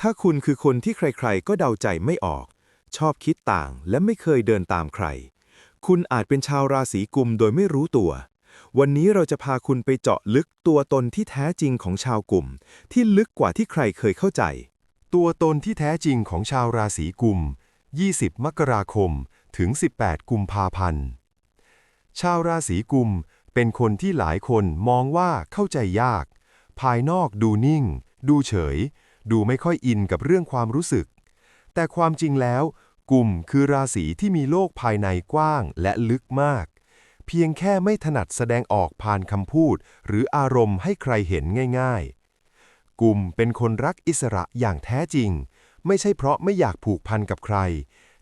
ถ้าคุณคือคนที่ใครๆ ก็เดาใจไม่ออก ชอบคิดต่างและไม่เคยเดินตามใคร คุณอาจเป็นชาวราศีกุมโดยไม่รู้ตัว วันนี้เราจะพาคุณไปเจาะลึกตัวตนที่แท้จริงของชาวกลุ่ม ที่ลึกกว่าที่ใครเคยเข้าใจ ตัวตนที่แท้จริงของชาวราศีกุม 20 มกราคม ถึง 18 กุมภาพันธ์ ชาวราศีกุมเป็นคนที่หลายคนมองว่าเข้าใจยาก ภายนอกดูนิ่ง ดูเฉย ดูไม่ค่อยอินกับเรื่องความรู้สึก แต่ความจริงแล้วกุมคือราศีที่มีโลกภายในกว้างและลึกมาก เพียงแค่ไม่ถนัดแสดงออกผ่านคำพูด หรืออารมณ์ให้ใครเห็นง่ายๆกุมเป็นคนรักอิสระอย่างแท้จริง ไม่ใช่เพราะไม่อยากผูกพันกับใคร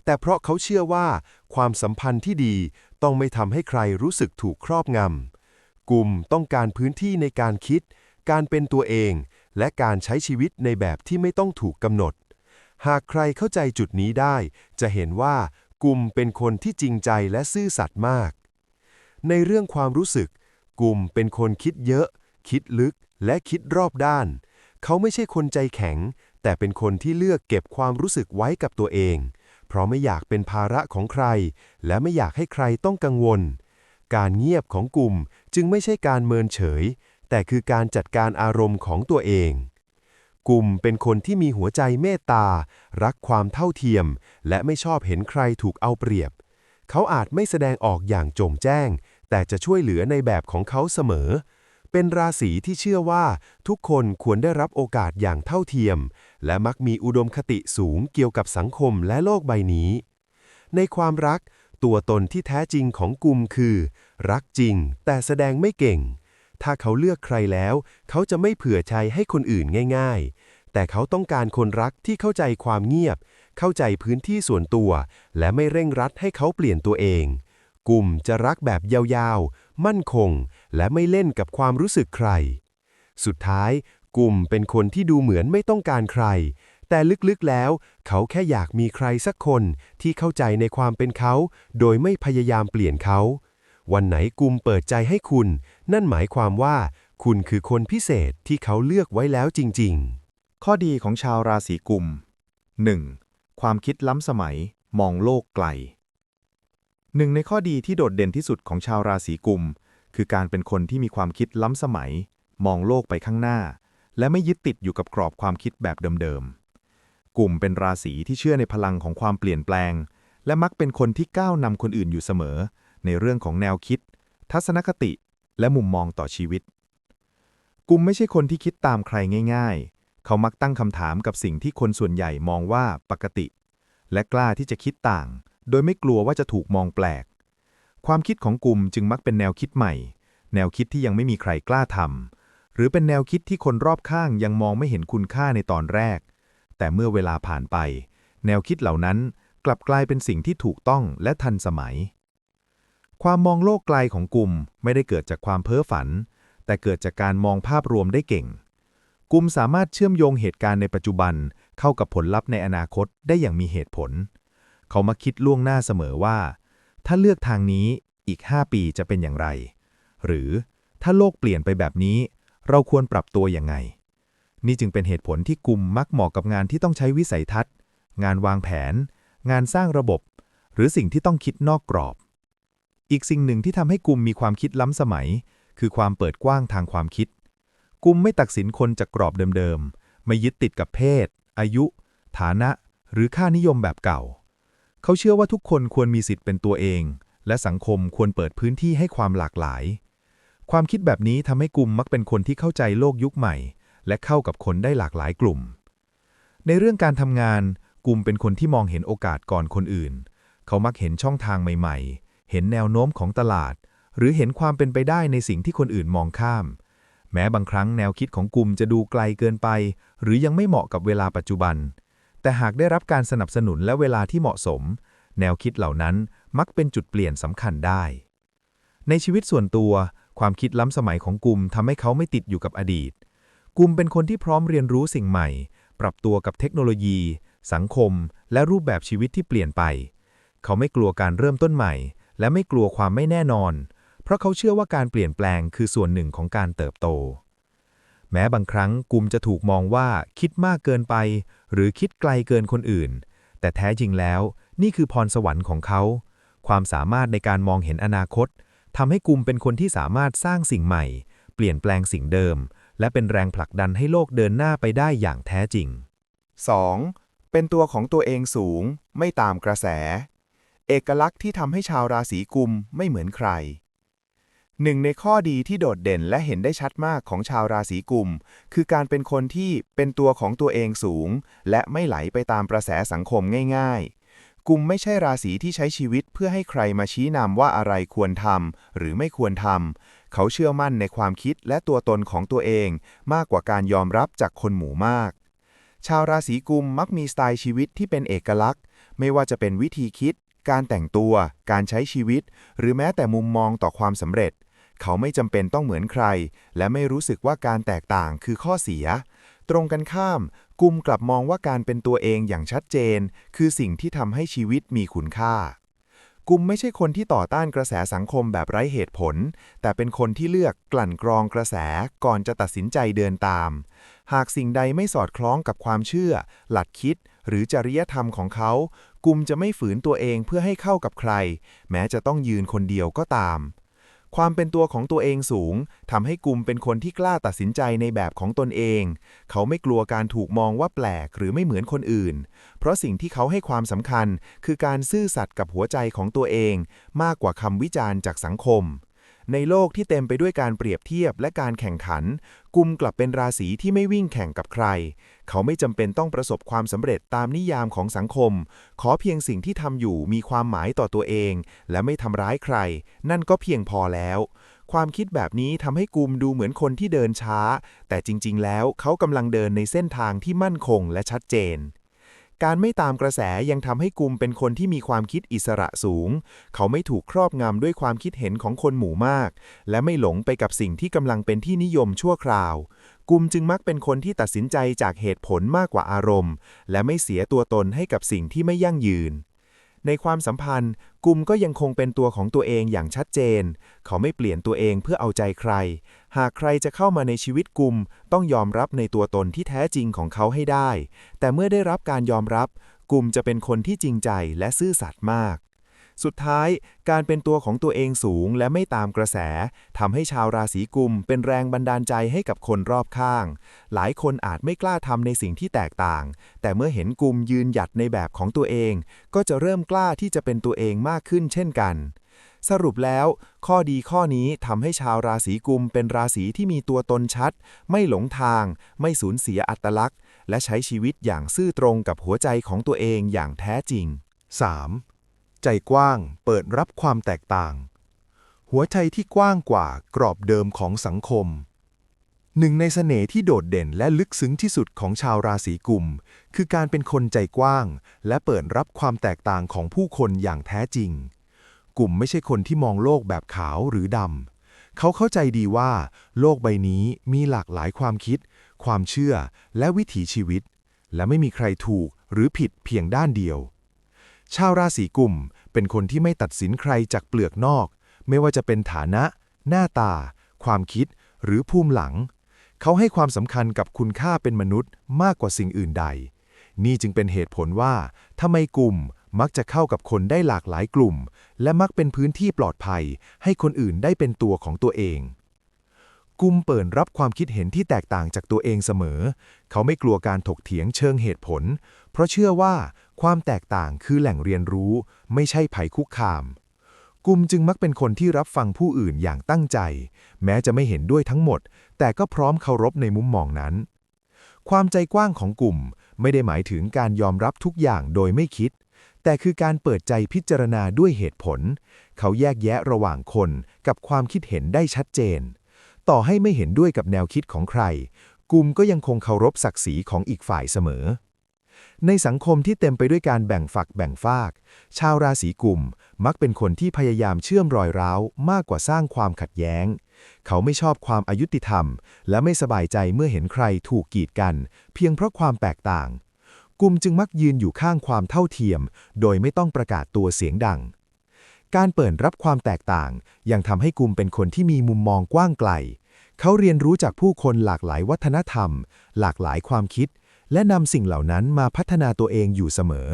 แต่เพราะเขาเชื่อว่า ความสัมพันธ์ที่ดีต้องไม่ทำให้ใครรู้สึกถูกครอบงำกุมต้องการพื้นที่ในการคิด การเป็นตัวเอง และการใช้ชีวิตในแบบที่ไม่ต้องถูกกำหนด หากใครเข้าใจจุดนี้ได้ จะเห็นว่า กุมเป็นคนที่จริงใจและซื่อสัตย์มาก ในเรื่องความรู้สึก กุมเป็นคนคิดเยอะ คิดลึกและคิดรอบด้าน เขาไม่ใช่คนใจแข็ง แต่เป็นคนที่เลือกเก็บความรู้สึกไว้กับตัวเอง เพราะไม่อยากเป็นภาระของใคร และไม่อยากให้ใครต้องกังวล การเงียบของกลุ่มจึงไม่ใช่การเมินเฉย แต่คือการจัดการอารมณ์ของตัวเอง กลุ่มเป็นคนที่มีหัวใจเมตตา รักความเท่าเทียม และไม่ชอบเห็นใครถูกเอาเปรียบ เขาอาจไม่แสดงออกอย่างโจ่งแจ้ง แต่จะช่วยเหลือในแบบของเขาเสมอ เป็นราศีที่เชื่อว่าทุกคนควรได้รับโอกาสอย่างเท่าเทียม และมักมีอุดมคติสูงเกี่ยวกับสังคมและโลกใบนี้ ในความรักตัวตนที่แท้จริงของกลุ่มคือ รักจริงแต่แสดงไม่เก่ง ถ้าเขาเลือกใครแล้ว เขาจะไม่เผื่อใจให้คนอื่นง่าย ๆ แต่เขาต้องการคนรักที่เข้าใจความเงียบ เข้าใจพื้นที่ส่วนตัว และไม่เร่งรัดให้เขาเปลี่ยนตัวเอง กลุ่มจะรักแบบยาวๆ มั่นคง และไม่เล่นกับความรู้สึกใคร สุดท้าย กลุ่มเป็นคนที่ดูเหมือนไม่ต้องการใคร แต่ลึกๆแล้ว เขาแค่อยากมีใครสักคนที่เข้าใจในความเป็นเขา โดยไม่พยายามเปลี่ยนเขาวันไหนกลุ่มเปิดใจให้คุณ นั่นหมายความว่า คุณคือคนพิเศษที่เขาเลือกไว้แล้วจริง ๆ ข้อดีของชาวราศีกุม 1. ความคิดล้ำสมัย มองโลกไกล หนึ่งในข้อดีที่โดดเด่นที่สุดของชาวราศีกุม คือการเป็นคนที่มีความคิดล้ำสมัย มองโลกไปข้างหน้า และไม่ยึดติดอยู่กับกรอบความคิดแบบเดิมๆ กลุ่มเป็นราศีที่เชื่อในพลังของความเปลี่ยนแปลง และมักเป็นคนที่ก้าวนำคนอื่นอยู่เสมอ ในเรื่องของแนวคิด ทัศนคติ และมุมมองต่อชีวิต กุมไม่ใช่คนที่คิดตามใครง่าย ๆ เขามักตั้งคำถามกับสิ่งที่คนส่วนใหญ่มองว่าปกติ และกล้าที่จะคิดต่าง โดยไม่กลัวว่าจะถูกมองแปลก ความคิดของกุมจึงมักเป็นแนวคิดใหม่ แนวคิดที่ยังไม่มีใครกล้าทำหรือเป็นแนวคิดที่คนรอบข้างยังมองไม่เห็นคุณค่าในตอนแรก แต่เมื่อเวลาผ่านไป แนวคิดเหล่านั้นกลับกลายเป็นสิ่งที่ถูกต้องและทันสมัย ความมองโลกไกลของกลุ่มไม่ได้เกิดจากความเพ้อฝัน แต่เกิดจากการมองภาพรวมได้เก่ง กลุ่มสามารถเชื่อมโยงเหตุการณ์ในปัจจุบัน เข้ากับผลลัพธ์ในอนาคตได้อย่างมีเหตุผล เขามาคิดล่วงหน้าเสมอว่า ถ้าเลือกทางนี้อีก 5 ปีจะเป็นอย่างไร หรือถ้าโลกเปลี่ยนไปแบบนี้ เราควรปรับตัวยังไง นี่จึงเป็นเหตุผลที่กลุ่มมักเหมาะกับงานที่ต้องใช้วิสัยทัศน์ งานวางแผน งานสร้างระบบ หรือสิ่งที่ต้องคิดนอกกรอบ อีกสิ่งหนึ่งที่ทำให้กลุ่มมีความคิดล้ำสมัย คือความเปิดกว้างทางความคิด กลุ่มไม่ตัดสินคนจากกรอบเดิมๆ ไม่ยึดติดกับเพศ อายุ ฐานะ หรือค่านิยมแบบเก่า เขาเชื่อว่าทุกคนควรมีสิทธิ์เป็นตัวเอง และสังคมควรเปิดพื้นที่ให้ความหลากหลาย ความคิดแบบนี้ทำให้กลุ่มมักเป็นคนที่เข้าใจโลกยุคใหม่ และเข้ากับคนได้หลากหลายกลุ่ม ในเรื่องการทำงาน กลุ่มเป็นคนที่มองเห็นโอกาสก่อนคนอื่น เขามักเห็นช่องทางใหม่ๆ เห็นแนวโน้มของตลาด หรือเห็นความเป็นไปได้ในสิ่งที่คนอื่นมองข้าม แม้บางครั้งแนวคิดของกลุ่มจะดูไกลเกินไป หรือยังไม่เหมาะกับเวลาปัจจุบัน แต่หากได้รับการสนับสนุนและเวลาที่เหมาะสม แนวคิดเหล่านั้นมักเป็นจุดเปลี่ยนสำคัญได้ ในชีวิตส่วนตัว ความคิดล้ำสมัยของกลุ่มทำให้เขาไม่ติดอยู่กับอดีตกลุ่มเป็นคนที่พร้อมเรียนรู้สิ่งใหม่ ปรับตัวกับเทคโนโลยี สังคม และรูปแบบชีวิตที่เปลี่ยนไป เขาไม่กลัวการเริ่มต้นใหม่ และไม่กลัวความไม่แน่นอน เพราะเขาเชื่อว่าการเปลี่ยนแปลงคือส่วนหนึ่งของการเติบโต แม้บางครั้งกลุ่มจะถูกมองว่าคิดมากเกินไป หรือคิดไกลเกินคนอื่น แต่แท้จริงแล้วนี่คือพรสวรรค์ของเขา ความสามารถในการมองเห็นอนาคตทำให้กุมเป็นคนที่สามารถสร้างสิ่งใหม่ เปลี่ยนแปลงสิ่งเดิม และเป็นแรงผลักดันให้โลกเดินหน้าไปได้อย่างแท้จริง 2. เป็นตัวของตัวเองสูง ไม่ตามกระแส เอกลักษณ์ที่ทำให้ชาวราศีกุมไม่เหมือนใคร หนึ่งในข้อดีที่โดดเด่นและเห็นได้ชัดมากของชาวราศีกุม คือการเป็นคนที่เป็นตัวของตัวเองสูง และไม่ไหลไปตามกระแสสังคมง่ายๆ กุมไม่ใช่ราศีที่ใช้ชีวิตเพื่อให้ใครมาชี้นำว่าอะไรควรทำหรือไม่ควรทำเขาเชื่อมั่นในความคิดและตัวตนของตัวเอง มากกว่าการยอมรับจากคนหมู่มาก ชาวราศีกุมมักมีสไตล์ชีวิตที่เป็นเอกลักษณ์ไม่ว่าจะเป็นวิธีคิด การแต่งตัว การใช้ชีวิต หรือแม้แต่มุมมองต่อความสำเร็จ เขาไม่จำเป็นต้องเหมือนใคร และไม่รู้สึกว่าการแตกต่างคือข้อเสีย ตรงกันข้าม กุมกลับมองว่าการเป็นตัวเองอย่างชัดเจน คือสิ่งที่ทำให้ชีวิตมีคุณค่า กุมไม่ใช่คนที่ต่อต้านกระแสสังคมแบบไร้เหตุผล แต่เป็นคนที่เลือกกลั่นกรองกระแสก่อนจะตัดสินใจเดินตาม หากสิ่งใดไม่สอดคล้องกับความเชื่อ หลักคิด หรือจริยธรรมของเขา กุมจะไม่ฝืนตัวเองเพื่อให้เข้ากับใคร แม้จะต้องยืนคนเดียวก็ตาม ความเป็นตัวของตัวเองสูงทำให้กุมเป็นคนที่กล้าตัดสินใจในแบบของตนเอง เขาไม่กลัวการถูกมองว่าแปลกหรือไม่เหมือนคนอื่น เพราะสิ่งที่เขาให้ความสำคัญ คือการซื่อสัตย์กับหัวใจของตัวเอง มากกว่าคำวิจารณ์จากสังคม ในโลกที่เต็มไปด้วยการเปรียบเทียบและการแข่งขัน กุมกลับเป็นราศีที่ไม่วิ่งแข่งกับใคร เขาไม่จำเป็นต้องประสบความสำเร็จตามนิยามของสังคม ขอเพียงสิ่งที่ทำอยู่มีความหมายต่อตัวเอง และไม่ทำร้ายใคร นั่นก็เพียงพอแล้ว ความคิดแบบนี้ทำให้กุมดูเหมือนคนที่เดินช้า แต่จริง ๆ แล้วเขากำลังเดินในเส้นทางที่มั่นคงและชัดเจน การไม่ตามกระแสยังทำให้กุมเป็นคนที่มีความคิดอิสระสูง เขาไม่ถูกครอบงำด้วยความคิดเห็นของคนหมู่มาก และไม่หลงไปกับสิ่งที่กำลังเป็นที่นิยมชั่วคราว กุมจึงมักเป็นคนที่ตัดสินใจจากเหตุผลมากกว่าอารมณ์ และไม่เสียตัวตนให้กับสิ่งที่ไม่ยั่งยืน ในความสัมพันธ์ กุมก็ยังคงเป็นตัวของตัวเองอย่างชัดเจน เขาไม่เปลี่ยนตัวเองเพื่อเอาใจใคร หากใครจะเข้ามาในชีวิตกุม ต้องยอมรับในตัวตนที่แท้จริงของเขาให้ได้ แต่เมื่อได้รับการยอมรับ กุมจะเป็นคนที่จริงใจและซื่อสัตย์มาก สุดท้าย การเป็นตัวของตัวเองสูงและไม่ตามกระแสทำให้ชาวราศีกุมเป็นแรงบันดาลใจให้กับคนรอบข้าง หลายคนอาจไม่กล้าทำในสิ่งที่แตกต่าง แต่เมื่อเห็นกุมยืนหยัดในแบบของตัวเอง ก็จะเริ่มกล้าที่จะเป็นตัวเองมากขึ้นเช่นกันสรุปแล้ว ข้อดีข้อนี้ทำให้ชาวราศีกุมเป็นราศีที่มีตัวตนชัด ไม่หลงทาง ไม่สูญเสียอัตลักษณ์ และใช้ชีวิตอย่างซื่อตรงกับหัวใจของตัวเองอย่างแท้จริง 3. ใจกว้างเปิดรับความแตกต่าง หัวใจที่กว้างกว่ากรอบเดิมของสังคม หนึ่งในเสน่ห์ที่โดดเด่นและลึกซึ้งที่สุดของชาวราศีกุม คือการเป็นคนใจกว้าง และเปิดรับความแตกต่างของผู้คนอย่างแท้จริง กลุ่มไม่ใช่คนที่มองโลกแบบขาวหรือดำเขาเข้าใจดีว่า โลกใบนี้มีหลากหลายความคิด ความเชื่อและวิถีชีวิต และไม่มีใครถูกหรือผิดเพียงด้านเดียว ชาวราศีกุมเป็นคนที่ไม่ตัดสินใครจากเปลือกนอก ไม่ว่าจะเป็นฐานะ หน้าตา ความคิด หรือภูมิหลัง เขาให้ความสำคัญกับคุณค่าเป็นมนุษย์มากกว่าสิ่งอื่นใด นี่จึงเป็นเหตุผลว่าทำไมกลุ่มมักจะเข้ากับคนได้หลากหลายกลุ่ม และมักเป็นพื้นที่ปลอดภัย ให้คนอื่นได้เป็นตัวของตัวเองกลุ่มเปิดรับความคิดเห็นที่แตกต่างจากตัวเองเสมอ เขาไม่กลัวการถกเถียงเชิงเหตุผล เพราะเชื่อว่า ความแตกต่างคือแหล่งเรียนรู้ ไม่ใช่ภัยคุกคาม กลุ่มจึงมักเป็นคนที่รับฟังผู้อื่นอย่างตั้งใจ แม้จะไม่เห็นด้วยทั้งหมด แต่ก็พร้อมเคารพในมุมมองนั้น ความใจกว้างของกลุ่มไม่ได้หมายถึงการยอมรับทุกอย่างโดยไม่คิด แต่คือการเปิดใจพิจารณาด้วยเหตุผล เขาแยกแยะระหว่างคนกับความคิดเห็นได้ชัดเจน ต่อให้ไม่เห็นด้วยกับแนวคิดของใคร กลุ่มก็ยังคงเคารพศักดิ์ศรีของอีกฝ่ายเสมอ ในสังคมที่เต็มไปด้วยการแบ่งฝักแบ่งฝาก ชาวราศีกุมมักเป็นคนที่พยายามเชื่อมรอยร้าวมากกว่าสร้างความขัดแย้ง เขาไม่ชอบความอายุติธรรม และไม่สบายใจเมื่อเห็นใครถูกกีดกัน เพียงเพราะความแตกต่างกลุ่มจึงมักยืนอยู่ข้างความเท่าเทียม โดยไม่ต้องประกาศตัวเสียงดัง การเปิดรับความแตกต่าง ยังทำให้กลุ่มเป็นคนที่มีมุมมองกว้างไกล เขาเรียนรู้จากผู้คนหลากหลายวัฒนธรรม หลากหลายความคิด และนำสิ่งเหล่านั้นมาพัฒนาตัวเองอยู่เสมอ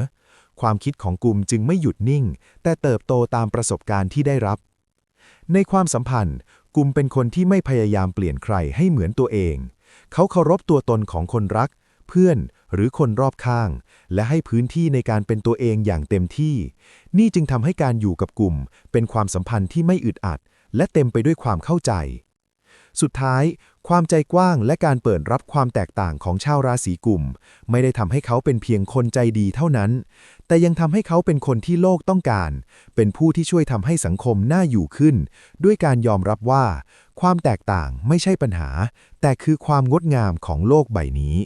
ความคิดของกลุ่มจึงไม่หยุดนิ่ง แต่เติบโตตามประสบการณ์ที่ได้รับ ในความสัมพันธ์กลุ่มเป็นคนที่ไม่พยายามเปลี่ยนใครให้เหมือนตัวเอง เขาเคารพตัวตนของคนรัก เพื่อนหรือคนรอบข้าง และให้พื้นที่ในการเป็นตัวเองอย่างเต็มที่ นี่จึงทำให้การอยู่กับกลุ่ม เป็นความสัมพันธ์ที่ไม่อึดอัด และเต็มไปด้วยความเข้าใจ สุดท้าย ความใจกว้างและการเปิดรับความแตกต่างของชาวราศีกุม ไม่ได้ทำให้เขาเป็นเพียงคนใจดีเท่านั้น แต่ยังทำให้เขาเป็นคนที่โลกต้องการ เป็นผู้ที่ช่วยทำให้สังคมน่าอยู่ขึ้น ด้วยการยอมรับว่า ความแตกต่างไม่ใช่ปัญหา แต่คือความงดงามของโลกใบนี้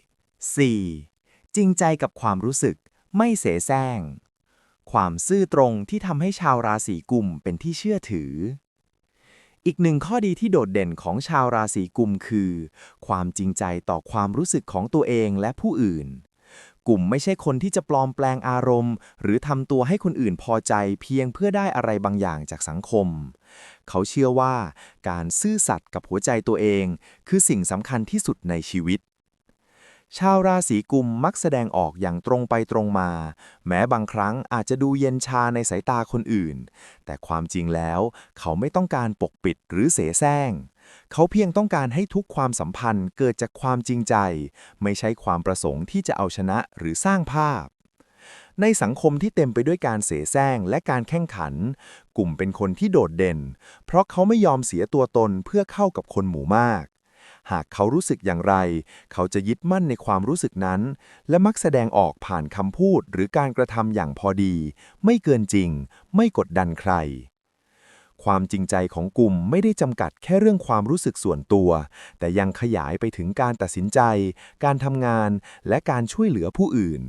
4. จริงใจกับความรู้สึก ไม่เสแสร้ง ความซื่อตรงที่ทำให้ชาวราศีกุมเป็นที่เชื่อถือ อีกหนึ่งข้อดีที่โดดเด่นของชาวราศีกุมคือ ความจริงใจต่อความรู้สึกของตัวเองและผู้อื่น กลุ่มไม่ใช่คนที่จะปลอมแปลงอารมณ์ หรือทำตัวให้คนอื่นพอใจเพียงเพื่อได้อะไรบางอย่างจากสังคม เขาเชื่อว่า การซื่อสัตย์กับหัวใจตัวเอง คือสิ่งสำคัญที่สุดในชีวิต ชาวราศีกุมมักแสดงออกอย่างตรงไปตรงมา แม้บางครั้งอาจจะดูเย็นชาในสายตาคนอื่น แต่ความจริงแล้ว เขาไม่ต้องการปกปิดหรือเสแสร้ง เขาเพียงต้องการให้ทุกความสัมพันธ์เกิดจากความจริงใจ ไม่ใช่ความประสงค์ที่จะเอาชนะหรือสร้างภาพ ในสังคมที่เต็มไปด้วยการเสแสร้งและการแข่งขัน กลุ่มเป็นคนที่โดดเด่น เพราะเขาไม่ยอมเสียตัวตนเพื่อเข้ากับคนหมู่มาก หากเขารู้สึกอย่างไร เขาจะยึดมั่นในความรู้สึกนั้น และมักแสดงออกผ่านคำพูดหรือการกระทำอย่างพอดี ไม่เกินจริง ไม่กดดันใคร ความจริงใจของกลุ่มไม่ได้จำกัดแค่เรื่องความรู้สึกส่วนตัว แต่ยังขยายไปถึงการตัดสินใจ การทำงาน และการช่วยเหลือผู้อื่น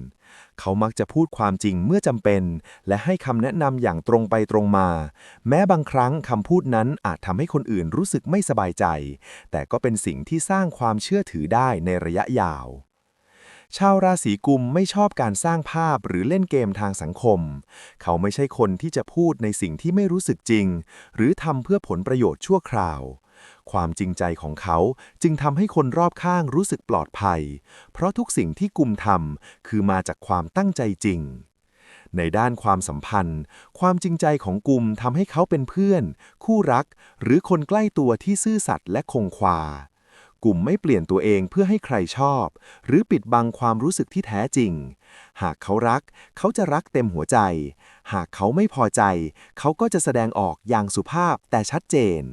เขามักจะพูดความจริงเมื่อจำเป็น และให้คำแนะนำอย่างตรงไปตรงมา แม้บางครั้งคำพูดนั้นอาจทำให้คนอื่นรู้สึกไม่สบายใจ แต่ก็เป็นสิ่งที่สร้างความเชื่อถือได้ในระยะยาวชาวราศีกุมไม่ชอบการสร้างภาพหรือเล่นเกมทางสังคม เขาไม่ใช่คนที่จะพูดในสิ่งที่ไม่รู้สึกจริง หรือทำเพื่อผลประโยชน์ชั่วคราว ความจริงใจของเขาจึงทำให้คนรอบข้างรู้สึกปลอดภัย เพราะทุกสิ่งที่กุมทำคือมาจากความตั้งใจจริง ในด้านความสัมพันธ์ ความจริงใจของกุมทำให้เขาเป็นเพื่อน คู่รัก หรือคนใกล้ตัวที่ซื่อสัตย์และคงควากลุ่มไม่เปลี่ยนตัวเองเพื่อให้ใครชอบ หรือปิดบังความรู้สึกที่แท้จริง หากเขารัก เขาจะรักเต็มหัวใจ หากเขาไม่พอใจ เขาก็จะแสดงออกอย่างสุภาพแต่ชัดเจน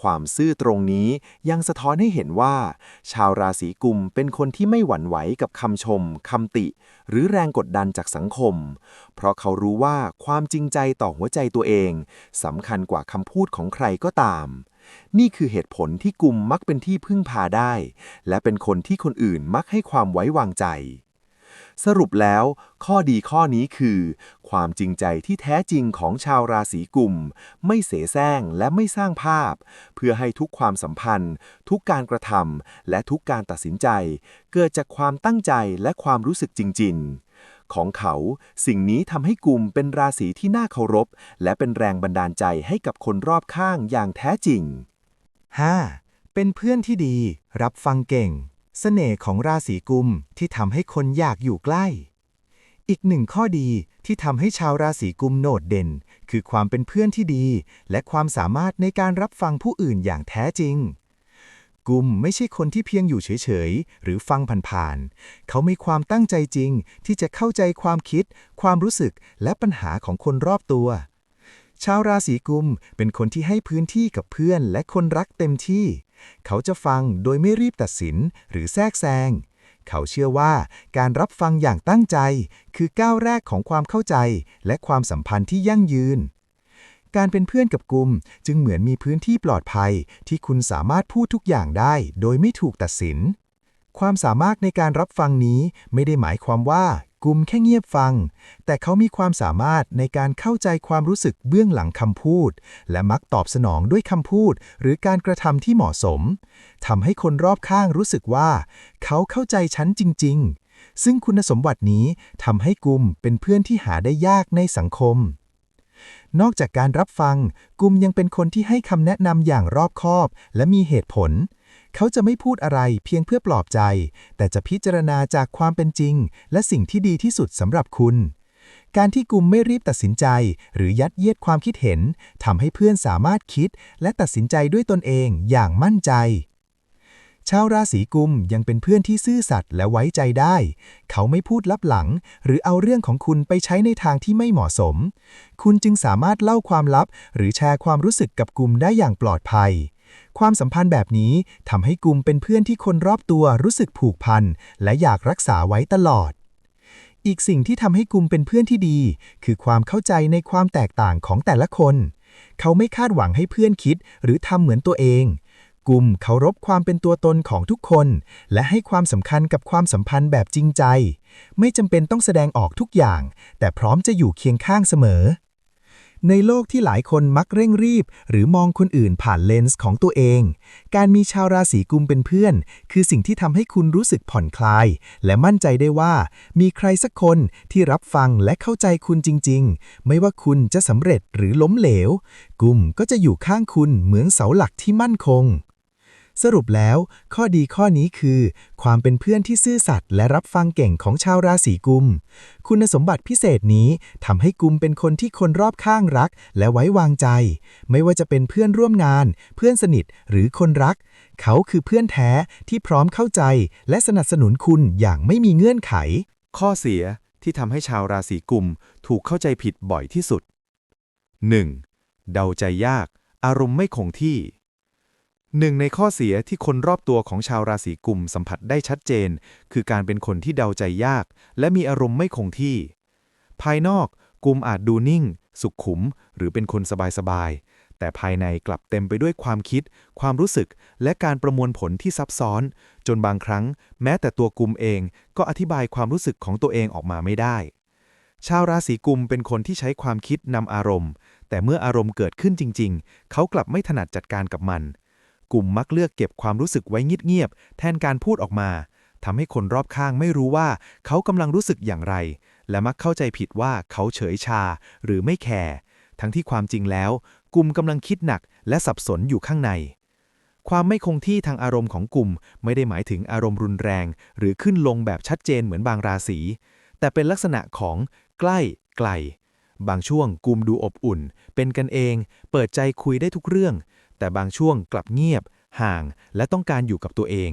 ความซื่อตรงนี้ยังสะท้อนให้เห็นว่า ชาวราศีกุมเป็นคนที่ไม่หวั่นไหวกับคำชมคำติ หรือแรงกดดันจากสังคม เพราะเขารู้ว่าความจริงใจต่อหัวใจตัวเองสำคัญกว่าคำพูดของใครก็ตาม นี่คือเหตุผลที่กุมมักเป็นที่พึ่งพาได้ และเป็นคนที่คนอื่นมักให้ความไว้วางใจ สรุปแล้ว ข้อดีข้อนี้คือ ความจริงใจที่แท้จริงของชาวราศีกุม ไม่เสแสร้งและไม่สร้างภาพ เพื่อให้ทุกความสัมพันธ์ ทุกการกระทำและทุกการตัดสินใจ เกิดจากความตั้งใจและความรู้สึกจริง ๆของเขาสิ่งนี้ทำให้กุมเป็นราศีที่น่าเคารพ และเป็นแรงบันดาลใจให้กับคนรอบข้างอย่างแท้จริง 5. เป็นเพื่อนที่ดี รับฟังเก่ง เสน่ห์ของราศีกุมที่ทำให้คนอยากอยู่ใกล้ อีกหนึ่งข้อดีที่ทำให้ชาวราศีกุมโดดเด่น คือความเป็นเพื่อนที่ดี และความสามารถในการรับฟังผู้อื่นอย่างแท้จริง กุมไม่ใช่คนที่เพียงอยู่เฉยๆ หรือฟังผ่านๆ เขามีความตั้งใจจริง ที่จะเข้าใจความคิด ความรู้สึกและปัญหาของคนรอบตัว ชาวราศีกุมเป็นคนที่ให้พื้นที่กับเพื่อนและคนรักเต็มที่ เขาจะฟังโดยไม่รีบตัดสินหรือแทรกแซง เขาเชื่อว่าการรับฟังอย่างตั้งใจ คือก้าวแรกของความเข้าใจ และความสัมพันธ์ที่ยั่งยืน การเป็นเพื่อนกับกลุ่มจึงเหมือนมีพื้นที่ปลอดภัย ที่คุณสามารถพูดทุกอย่างได้ โดยไม่ถูกตัดสิน ความสามารถในการรับฟังนี้ไม่ได้หมายความว่า กุมแค่เงียบฟัง แต่เขามีความสามารถในการเข้าใจความรู้สึกเบื้องหลังคำพูด และมักตอบสนองด้วยคำพูด หรือการกระทำที่เหมาะสมทำให้คนรอบข้างรู้สึกว่า เขาเข้าใจฉันจริง ๆ ซึ่งคุณสมบัตินี้ทำให้กุมเป็นเพื่อนที่หาได้ยากในสังคมนอกจากการรับฟัง กุมยังเป็นคนที่ให้คำแนะนำอย่างรอบคอบ และมีเหตุผล เขาจะไม่พูดอะไรเพียงเพื่อปลอบใจ แต่จะพิจารณาจากความเป็นจริง และสิ่งที่ดีที่สุดสำหรับคุณ การที่กุมไม่รีบตัดสินใจ หรือยัดเยียดความคิดเห็นทำให้เพื่อนสามารถคิด และตัดสินใจด้วยตนเองอย่างมั่นใจชาวราศีกุมยังเป็นเพื่อนที่ซื่อสัตย์และไว้ใจได้ เขาไม่พูดลับหลัง หรือเอาเรื่องของคุณไปใช้ในทางที่ไม่เหมาะสม คุณจึงสามารถเล่าความลับ หรือแชร์ความรู้สึกกับกุมได้อย่างปลอดภัย ความสัมพันธ์แบบนี้ทำให้กุมเป็นเพื่อนที่คนรอบตัวรู้สึกผูกพัน และอยากรักษาไว้ตลอด อีกสิ่งที่ทำให้กุมเป็นเพื่อนที่ดี คือความเข้าใจในความแตกต่างของแต่ละคน เขาไม่คาดหวังให้เพื่อนคิด หรือทำเหมือนตัวเองกุมเคารพความเป็นตัวตนของทุกคน และให้ความสำคัญกับความสัมพันธ์แบบจริงใจ ไม่จำเป็นต้องแสดงออกทุกอย่าง แต่พร้อมจะอยู่เคียงข้างเสมอ ในโลกที่หลายคนมักเร่งรีบ หรือมองคนอื่นผ่านเลนส์ของตัวเอง การมีชาวราศีกุมเป็นเพื่อน คือสิ่งที่ทำให้คุณรู้สึกผ่อนคลาย และมั่นใจได้ว่า มีใครสักคนที่รับฟังและเข้าใจคุณจริง ๆ ไม่ว่าคุณจะสำเร็จหรือล้มเหลว กุมก็จะอยู่ข้างคุณเหมือนเสาหลักที่มั่นคง สรุปแล้ว ข้อดีข้อนี้คือ ความเป็นเพื่อนที่ซื่อสัตย์และรับฟังเก่งของชาวราศีกุม คุณสมบัติพิเศษนี้ทำให้กุมเป็นคนที่คนรอบข้างรัก และไว้วางใจ ไม่ว่าจะเป็นเพื่อนร่วมงาน เพื่อนสนิทหรือคนรัก เขาคือเพื่อนแท้ที่พร้อมเข้าใจ และสนับสนุนคุณอย่างไม่มีเงื่อนไข ข้อเสียที่ทำให้ชาวราศีกุมถูกเข้าใจผิดบ่อยที่สุด 1. เดาใจยาก อารมณ์ไม่คงที่ หนึ่งในข้อเสียที่คนรอบตัวของชาวราศีกุมสัมผัสได้ชัดเจน คือการเป็นคนที่เดาใจยาก และมีอารมณ์ไม่คงที่ ภายนอกกุมอาจดูนิ่ง สุขุม หรือเป็นคนสบายๆ แต่ภายในกลับเต็มไปด้วยความคิด ความรู้สึก และการประมวลผลที่ซับซ้อน จนบางครั้ง แม้แต่ตัวกุมเองก็อธิบายความรู้สึกของตัวเองออกมาไม่ได้ ชาวราศีกุมเป็นคนที่ใช้ความคิดนำอารมณ์ แต่เมื่ออารมณ์เกิดขึ้นจริง ๆ เขากลับไม่ถนัดจัดการกับมัน กลุ่มมักเลือกเก็บความรู้สึกไว้เงียบๆแทนการพูดออกมาทำให้คนรอบข้างไม่รู้ว่าเขากำลังรู้สึกอย่างไร และมักเข้าใจผิดว่าเขาเฉยชาหรือไม่แคร์ทั้งที่ความจริงแล้ว กลุ่มกำลังคิดหนักและสับสนอยู่ข้างใน ความไม่คงที่ทางอารมณ์ของกลุ่มไม่ได้หมายถึงอารมณ์รุนแรง หรือขึ้นลงแบบชัดเจนเหมือนบางราศี แต่เป็นลักษณะของใกล้ไกล บางช่วงกลุ่มดูอบอุ่น เป็นกันเอง เปิดใจคุยได้ทุกเรื่อง แต่บางช่วงกลับเงียบ ห่าง และต้องการอยู่กับตัวเอง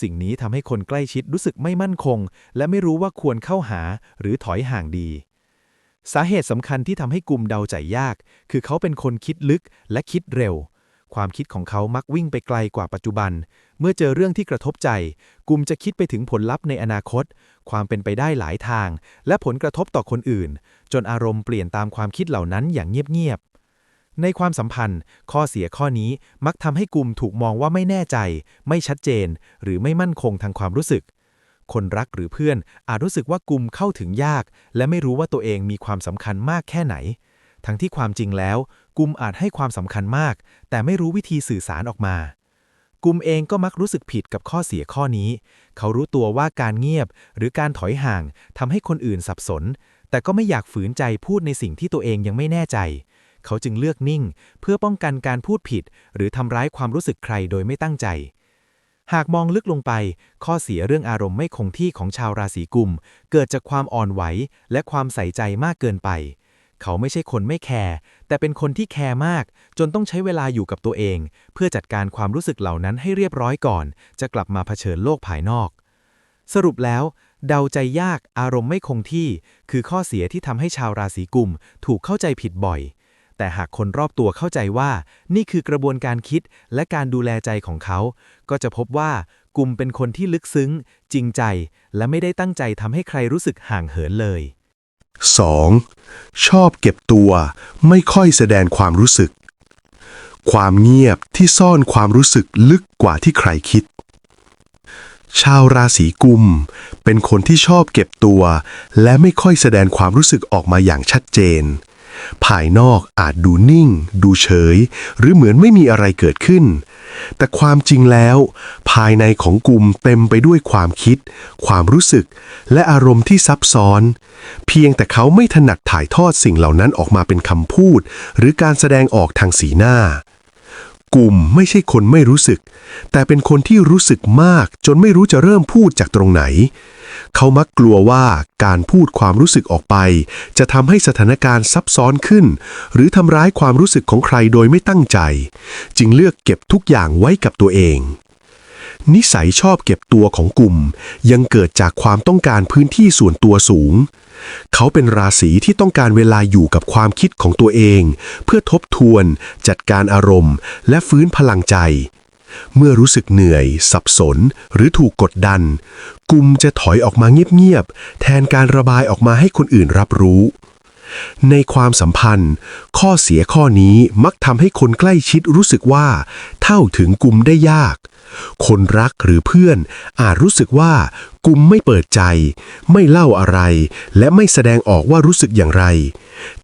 สิ่งนี้ทำให้คนใกล้ชิดรู้สึกไม่มั่นคง และไม่รู้ว่าควรเข้าหาหรือถอยห่างดี สาเหตุสำคัญที่ทำให้กลุ่มเดาใจยาก คือเขาเป็นคนคิดลึกและคิดเร็ว ความคิดของเขามักวิ่งไปไกลกว่าปัจจุบัน เมื่อเจอเรื่องที่กระทบใจ กลุ่มจะคิดไปถึงผลลัพธ์ในอนาคต ความเป็นไปได้หลายทาง และผลกระทบต่อคนอื่น จนอารมณ์เปลี่ยนตามความคิดเหล่านั้นอย่างเงียบๆ ในความสัมพันธ์ ข้อเสียข้อนี้มักทำให้กลุ่มถูกมองว่าไม่แน่ใจ ไม่ชัดเจน หรือไม่มั่นคงทางความรู้สึก คนรักหรือเพื่อนอาจรู้สึกว่ากลุ่มเข้าถึงยาก และไม่รู้ว่าตัวเองมีความสำคัญมากแค่ไหน ทั้งที่ความจริงแล้ว กลุ่มอาจให้ความสำคัญมาก แต่ไม่รู้วิธีสื่อสารออกมา กลุ่มเองก็มักรู้สึกผิดกับข้อเสียข้อนี้ เขารู้ตัวว่าการเงียบ หรือการถอยห่างทำให้คนอื่นสับสน แต่ก็ไม่อยากฝืนใจพูดในสิ่งที่ตัวเองยังไม่แน่ใจ เขาจึงเลือกนิ่ง เพื่อป้องกันการพูดผิด หรือทำร้ายความรู้สึกใครโดยไม่ตั้งใจ หากมองลึกลงไป ข้อเสียเรื่องอารมณ์ไม่คงที่ของชาวราศีกุม เกิดจากความอ่อนไหว และความใส่ใจมากเกินไป เขาไม่ใช่คนไม่แคร์แต่เป็นคนที่แคร์มาก จนต้องใช้เวลาอยู่กับตัวเอง เพื่อจัดการความรู้สึกเหล่านั้นให้เรียบร้อยก่อน จะกลับมาเผชิญโลกภายนอก สรุปแล้วเดาใจยากอารมณ์ไม่คงที่ คือข้อเสียที่ทำให้ชาวราศีกุมถูกเข้าใจผิดบ่อย แต่หากคนรอบตัวเข้าใจว่า นี่คือกระบวนการคิดและการดูแลใจของเขา ก็จะพบว่ากลุ่มเป็นคนที่ลึกซึ้ง จริงใจ และไม่ได้ตั้งใจทำให้ใครรู้สึกห่างเหินเลย 2. ชอบเก็บตัวไม่ค่อยแสดงความรู้สึก ความเงียบที่ซ่อนความรู้สึกลึกกว่าที่ใครคิด ชาวราศีกุม เป็นคนที่ชอบเก็บตัว และไม่ค่อยแสดงความรู้สึกออกมาอย่างชัดเจน ภายนอกอาจดูนิ่ง ดูเฉย หรือเหมือนไม่มีอะไรเกิดขึ้น แต่ความจริงแล้ว ภายในของกลุ่มเต็มไปด้วยความคิด ความรู้สึก และอารมณ์ที่ซับซ้อน เพียงแต่เขาไม่ถนัดถ่ายทอดสิ่งเหล่านั้นออกมาเป็นคำพูด หรือการแสดงออกทางสีหน้า กลุ่มไม่ใช่คนไม่รู้สึก แต่เป็นคนที่รู้สึกมากจนไม่รู้จะเริ่มพูดจากตรงไหน เขามักกลัวว่าการพูดความรู้สึกออกไป จะทำให้สถานการณ์ซับซ้อนขึ้น หรือทำร้ายความรู้สึกของใครโดยไม่ตั้งใจ จึงเลือกเก็บทุกอย่างไว้กับตัวเอง นิสัยชอบเก็บตัวของกลุ่ม ยังเกิดจากความต้องการพื้นที่ส่วนตัวสูง เขาเป็นราศีที่ต้องการเวลาอยู่กับความคิดของตัวเอง เพื่อทบทวน จัดการอารมณ์ และฟื้นพลังใจ เมื่อรู้สึกเหนื่อย สับสน หรือถูกกดดัน กุมจะถอยออกมาเงียบๆแทนการระบายออกมาให้คนอื่นรับรู้ ในความสัมพันธ์ ข้อเสียข้อนี้มักทำให้คนใกล้ชิดรู้สึกว่า เท่าถึงกุมได้ยาก คนรักหรือเพื่อนอาจรู้สึกว่ากุมไม่เปิดใจ ไม่เล่าอะไร และไม่แสดงออกว่ารู้สึกอย่างไร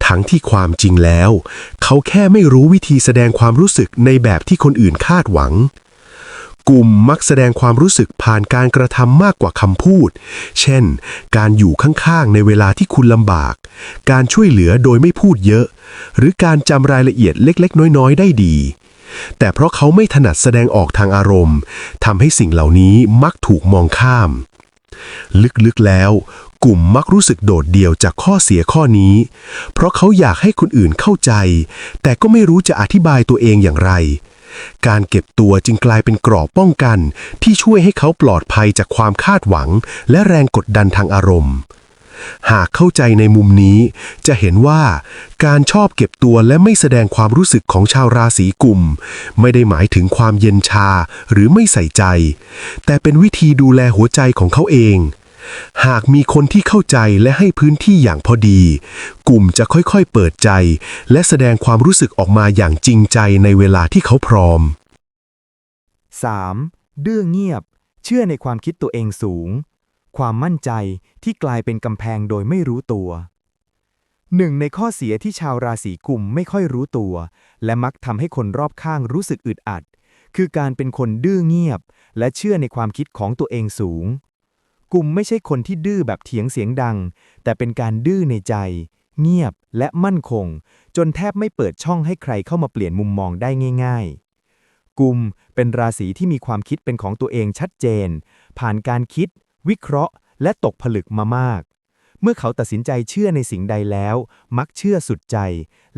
ทั้งที่ความจริงแล้ว เขาแค่ไม่รู้วิธีแสดงความรู้สึกในแบบที่คนอื่นคาดหวัง กลุ่มมักแสดงความรู้สึกผ่านการกระทำมากกว่าคำพูด เช่น การอยู่ข้างๆ ในเวลาที่คุณลำบาก การช่วยเหลือโดยไม่พูดเยอะ หรือการจำรายละเอียดเล็กๆ น้อยๆ ได้ดี แต่เพราะเขาไม่ถนัดแสดงออกทางอารมณ์ทำให้สิ่งเหล่านี้มักถูกมองข้าม ลึกๆแล้ว กลุ่มมักรู้สึกโดดเดี่ยวจากข้อเสียข้อนี้ เพราะเขาอยากให้คนอื่นเข้าใจ แต่ก็ไม่รู้จะอธิบายตัวเองอย่างไร การเก็บตัวจึงกลายเป็นกรอบป้องกัน ที่ช่วยให้เขาปลอดภัยจากความคาดหวัง และแรงกดดันทางอารมณ์ หากเข้าใจในมุมนี้ จะเห็นว่าการชอบเก็บตัวและไม่แสดงความรู้สึกของชาวราศีกุม ไม่ได้หมายถึงความเย็นชาหรือไม่ใส่ใจ แต่เป็นวิธีดูแลหัวใจของเขาเอง หากมีคนที่เข้าใจและให้พื้นที่อย่างพอดี กลุ่มจะค่อยๆเปิดใจ และแสดงความรู้สึกออกมาอย่างจริงใจในเวลาที่เขาพร้อม 3. ดื้อเงียบ เชื่อในความคิดตัวเองสูง ความมั่นใจที่กลายเป็นกำแพงโดยไม่รู้ตัวหนึ่งในข้อเสียที่ชาวราศีกุมไม่ค่อยรู้ตัว และมักทำให้คนรอบข้างรู้สึกอึดอัด คือการเป็นคนดื้อเงียบ และเชื่อในความคิดของตัวเองสูง กลุ่มไม่ใช่คนที่ดื้อแบบเถียงเสียงดัง แต่เป็นการดื้อในใจ เงียบและมั่นคง จนแทบไม่เปิดช่องให้ใครเข้ามาเปลี่ยนมุมมองได้ง่าย ๆ กุมเป็นราศีที่มีความคิดเป็นของตัวเองชัดเจน ผ่านการคิด วิเคราะห์ และตกผลึกมามาก เมื่อเขาตัดสินใจเชื่อในสิ่งใดแล้ว มักเชื่อสุดใจ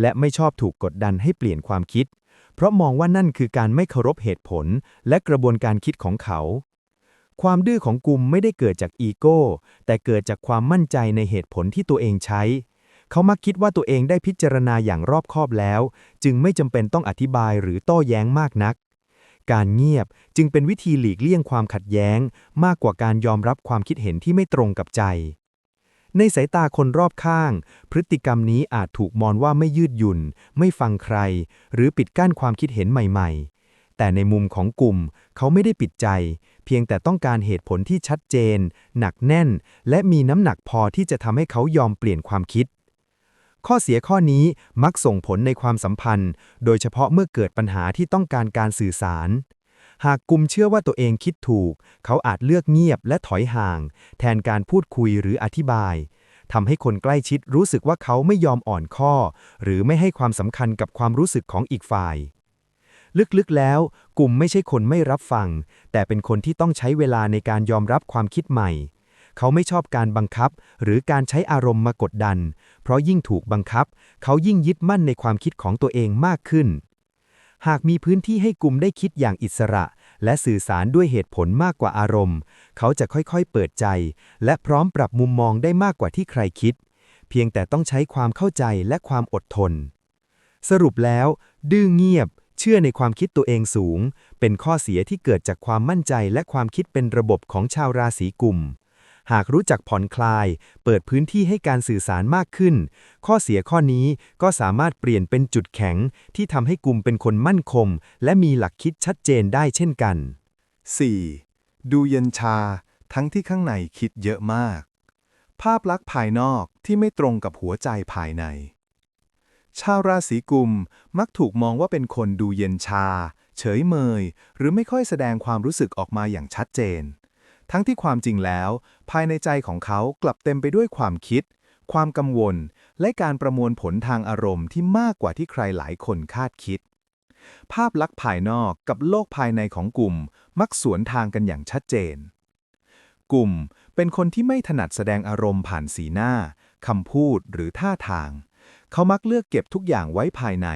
และไม่ชอบถูกกดดันให้เปลี่ยนความคิด เพราะมองว่านั่นคือการไม่เคารพเหตุผล และกระบวนการคิดของเขา ความดื้อของกุมไม่ได้เกิดจากอีโก้ แต่เกิดจากความมั่นใจในเหตุผลที่ตัวเองใช้ เขามักคิดว่าตัวเองได้พิจารณาอย่างรอบคอบแล้ว จึงไม่จำเป็นต้องอธิบายหรือโต้แย้งมากนัก การเงียบจึงเป็นวิธีหลีกเลี่ยงความขัดแย้ง มากกว่าการยอมรับความคิดเห็นที่ไม่ตรงกับใจ ในสายตาคนรอบข้าง พฤติกรรมนี้อาจถูกมองว่าไม่ยืดหยุ่น ไม่ฟังใคร หรือปิดกั้นความคิดเห็นใหม่ ๆ แต่ในมุมของกลุ่มเขาไม่ได้ปิดใจ เพียงแต่ต้องการเหตุผลที่ชัดเจน หนักแน่น และมีน้ำหนักพอที่จะทำให้เขายอมเปลี่ยนความคิด ข้อเสียข้อนี้มักส่งผลในความสัมพันธ์ โดยเฉพาะเมื่อเกิดปัญหาที่ต้องการการสื่อสาร หากกลุ่มเชื่อว่าตัวเองคิดถูก เขาอาจเลือกเงียบและถอยห่าง แทนการพูดคุยหรืออธิบายทำให้คนใกล้ชิดรู้สึกว่าเขาไม่ยอมอ่อนข้อ หรือไม่ให้ความสำคัญกับความรู้สึกของอีกฝ่าย ลึกๆแล้ว กลุ่มไม่ใช่คนไม่รับฟัง แต่เป็นคนที่ต้องใช้เวลาในการยอมรับความคิดใหม่ เขาไม่ชอบการบังคับ หรือการใช้อารมณ์มากดดัน เพราะยิ่งถูกบังคับ เขายิ่งยึดมั่นในความคิดของตัวเองมากขึ้น หากมีพื้นที่ให้กลุ่มได้คิดอย่างอิสระ และสื่อสารด้วยเหตุผลมากกว่าอารมณ์ เขาจะค่อยๆเปิดใจ และพร้อมปรับมุมมองได้มากกว่าที่ใครคิด เพียงแต่ต้องใช้ความเข้าใจและความอดทนสรุปแล้ว ดื้อเงียบ เชื่อในความคิดตัวเองสูง เป็นข้อเสียที่เกิดจากความมั่นใจและความคิดเป็นระบบของชาวราศีกุม หากรู้จักผ่อนคลาย เปิดพื้นที่ให้การสื่อสารมากขึ้น ข้อเสียข้อนี้ก็สามารถเปลี่ยนเป็นจุดแข็ง ที่ทำให้กลุ่มเป็นคนมั่นคง และมีหลักคิดชัดเจนได้เช่นกัน 4. ดูเย็นชา ทั้งที่ข้างในคิดเยอะมาก ภาพลักษณ์ภายนอกที่ไม่ตรงกับหัวใจภายใน ชาวราศีกุมมักถูกมองว่าเป็นคนดูเย็นชา เฉยเมย หรือไม่ค่อยแสดงความรู้สึกออกมาอย่างชัดเจน ทั้งที่ความจริงแล้ว ภายในใจของเขากลับเต็มไปด้วยความคิด ความกังวล และการประมวลผลทางอารมณ์ที่มากกว่าที่ใครหลายคนคาดคิด ภาพลักษณ์ภายนอกกับโลกภายในของกลุ่ม มักสวนทางกันอย่างชัดเจน กลุ่มเป็นคนที่ไม่ถนัดแสดงอารมณ์ผ่านสีหน้าคำพูดหรือท่าทาง เขามักเลือกเก็บทุกอย่างไว้ภายใน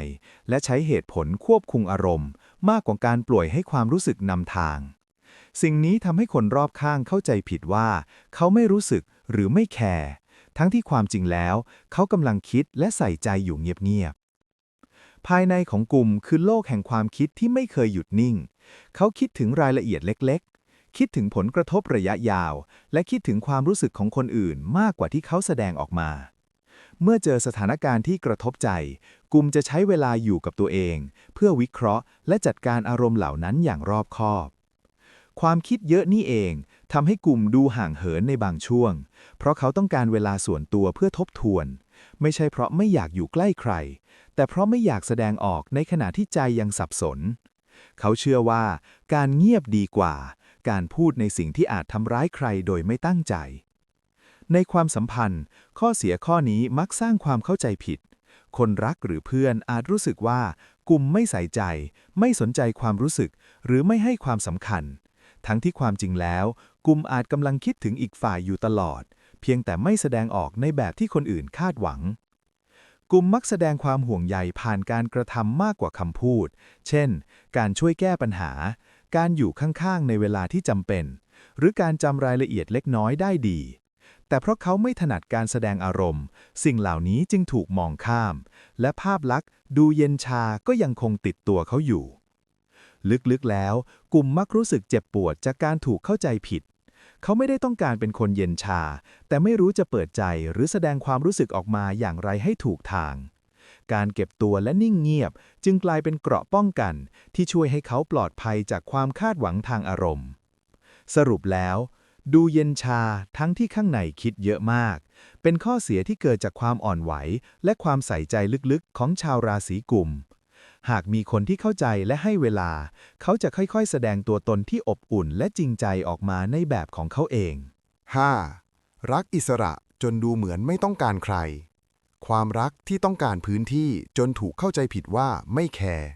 และใช้เหตุผลควบคุมอารมณ์ มากกว่าการปล่อยให้ความรู้สึกนำทาง สิ่งนี้ทำให้คนรอบข้างเข้าใจผิดว่า เขาไม่รู้สึกหรือไม่แคร์ทั้งที่ความจริงแล้ว เขากำลังคิดและใส่ใจอยู่เงียบๆ ภายในของกลุ่มคือโลกแห่งความคิดที่ไม่เคยหยุดนิ่ง เขาคิดถึงรายละเอียดเล็กๆ คิดถึงผลกระทบระยะยาว และคิดถึงความรู้สึกของคนอื่นมากกว่าที่เขาแสดงออกมา เมื่อเจอสถานการณ์ที่กระทบใจกลุ่มจะใช้เวลาอยู่กับตัวเอง เพื่อวิเคราะห์ และจัดการอารมณ์เหล่านั้นอย่างรอบคอบ ความคิดเยอะนี่เองทำให้กลุ่มดูห่างเหินในบางช่วง เพราะเขาต้องการเวลาส่วนตัวเพื่อทบทวน ไม่ใช่เพราะไม่อยากอยู่ใกล้ใคร แต่เพราะไม่อยากแสดงออกในขณะที่ใจยังสับสน เขาเชื่อว่า การเงียบดีกว่า การพูดในสิ่งที่อาจทำร้ายใครโดยไม่ตั้งใจ ในความสัมพันธ์ ข้อเสียข้อนี้มักสร้างความเข้าใจผิด คนรักหรือเพื่อนอาจรู้สึกว่ากลุ่มไม่ใส่ใจ ไม่สนใจความรู้สึก หรือไม่ให้ความสำคัญ ทั้งที่ความจริงแล้ว กลุ่มอาจกำลังคิดถึงอีกฝ่ายอยู่ตลอด เพียงแต่ไม่แสดงออกในแบบที่คนอื่นคาดหวังกลุ่มมักแสดงความห่วงใยผ่านการกระทำมากกว่าคำพูด เช่น การช่วยแก้ปัญหา การอยู่ข้างๆ ในเวลาที่จำเป็น หรือการจำรายละเอียดเล็กน้อยได้ดี แต่เพราะเขาไม่ถนัดการแสดงอารมณ์ สิ่งเหล่านี้จึงถูกมองข้าม และภาพลักษณ์ดูเย็นชาก็ยังคงติดตัวเขาอยู่ ลึกๆแล้ว กลุ่มมักรู้สึกเจ็บปวดจากการถูกเข้าใจผิด เขาไม่ได้ต้องการเป็นคนเย็นชา แต่ไม่รู้จะเปิดใจหรือแสดงความรู้สึกออกมาอย่างไรให้ถูกทาง การเก็บตัวและนิ่งเงียบ จึงกลายเป็นเกราะป้องกัน ที่ช่วยให้เขาปลอดภัยจากความคาดหวังทางอารมณ์ สรุปแล้ว ดูเย็นชาทั้งที่ข้างในคิดเยอะมาก เป็นข้อเสียที่เกิดจากความอ่อนไหว และความใส่ใจลึกๆ ของชาวราศีกุม หากมีคนที่เข้าใจและให้เวลา เขาจะค่อยๆ แสดงตัวตนที่อบอุ่นและจริงใจออกมาในแบบของเขาเอง 5. รักอิสระจนดูเหมือนไม่ต้องการใคร ความรักที่ต้องการพื้นที่จนถูกเข้าใจผิดว่าไม่แคร์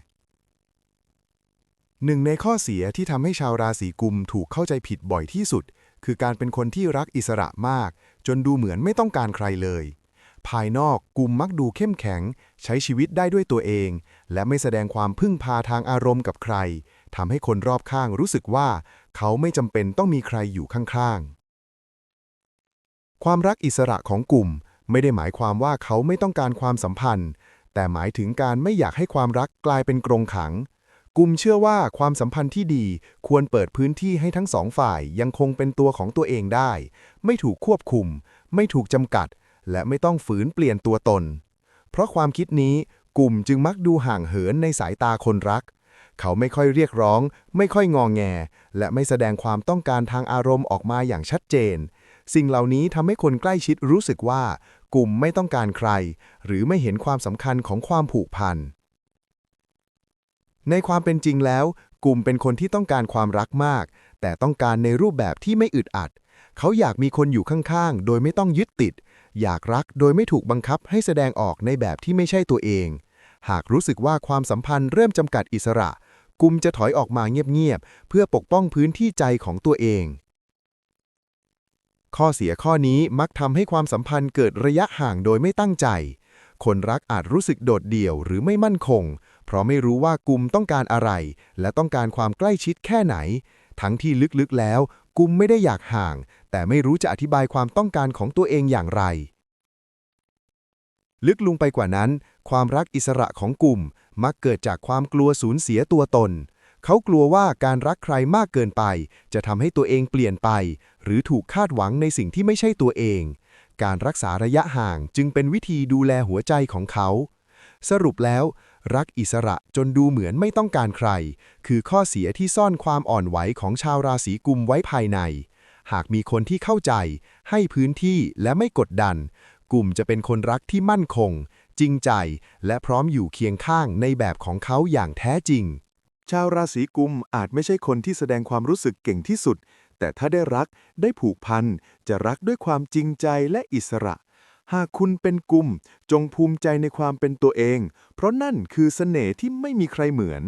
หนึ่งในข้อเสียที่ทำให้ชาวราศีกุมถูกเข้าใจผิดบ่อยที่สุด คือการเป็นคนที่รักอิสระมาก จนดูเหมือนไม่ต้องการใครเลย ภายนอกกุมมักดูเข้มแข็ง ใช้ชีวิตได้ด้วยตัวเอง และไม่แสดงความพึ่งพาทางอารมณ์กับใครทำให้คนรอบข้างรู้สึกว่า เขาไม่จำเป็นต้องมีใครอยู่ข้างๆ ความรักอิสระของกลุ่มไม่ได้หมายความว่าเขาไม่ต้องการความสัมพันธ์ แต่หมายถึงการไม่อยากให้ความรักกลายเป็นกรงขัง กลุ่มเชื่อว่าความสัมพันธ์ที่ดีควรเปิดพื้นที่ให้ทั้งสองฝ่ายยังคงเป็นตัวของตัวเองได้ ไม่ถูกควบคุม ไม่ถูกจำกัด และไม่ต้องฝืนเปลี่ยนตัวตน เพราะความคิดนี้กลุ่มจึงมักดูห่างเหินในสายตาคนรัก เขาไม่ค่อยเรียกร้อง ไม่ค่อยงองแง และไม่แสดงความต้องการทางอารมณ์ออกมาอย่างชัดเจน สิ่งเหล่านี้ทำให้คนใกล้ชิดรู้สึกว่า กลุ่มไม่ต้องการใคร หรือไม่เห็นความสำคัญของความผูกพัน ในความเป็นจริงแล้ว กลุ่มเป็นคนที่ต้องการความรักมาก แต่ต้องการในรูปแบบที่ไม่อึดอัด เขาอยากมีคนอยู่ข้างๆ โดยไม่ต้องยึดติด อยากรักโดยไม่ถูกบังคับให้แสดงออกในแบบที่ไม่ใช่ตัวเอง หากรู้สึกว่าความสัมพันธ์เริ่มจำกัดอิสระ กลุ่มจะถอยออกมาเงียบๆ เพื่อปกป้องพื้นที่ใจของตัวเอง ข้อเสียข้อนี้มักทำให้ความสัมพันธ์เกิดระยะห่างโดยไม่ตั้งใจ คนรักอาจรู้สึกโดดเดี่ยวหรือไม่มั่นคง เพราะไม่รู้ว่ากลุ่มต้องการอะไร และต้องการความใกล้ชิดแค่ไหน ทั้งที่ลึกๆแล้วกลุ่มไม่ได้อยากห่าง แต่ไม่รู้จะอธิบายความต้องการของตัวเองอย่างไร ลึกลงไปกว่านั้น ความรักอิสระของกลุ่มมักเกิดจากความกลัวสูญเสียตัวตน เขากลัวว่าการรักใครมากเกินไป จะทำให้ตัวเองเปลี่ยนไป หรือถูกคาดหวังในสิ่งที่ไม่ใช่ตัวเอง การรักษาระยะห่างจึงเป็นวิธีดูแลหัวใจของเขา สรุปแล้ว รักอิสระจนดูเหมือนไม่ต้องการใคร คือข้อเสียที่ซ่อนความอ่อนไหวของชาวราศีกุมไว้ภายใน หากมีคนที่เข้าใจ ให้พื้นที่และไม่กดดัน กลุ่มจะเป็นคนรักที่มั่นคง จริงใจ และพร้อมอยู่เคียงข้างในแบบของเขาอย่างแท้จริง ชาวราศีกุมอาจไม่ใช่คนที่แสดงความรู้สึกเก่งที่สุด แต่ถ้าได้รักได้ผูกพันจะรักด้วยความจริงใจและอิสระ หากคุณเป็นกลุ่มจงภูมิใจในความเป็นตัวเอง เพราะนั่นคือเสน่ห์ที่ไม่มีใครเหมือน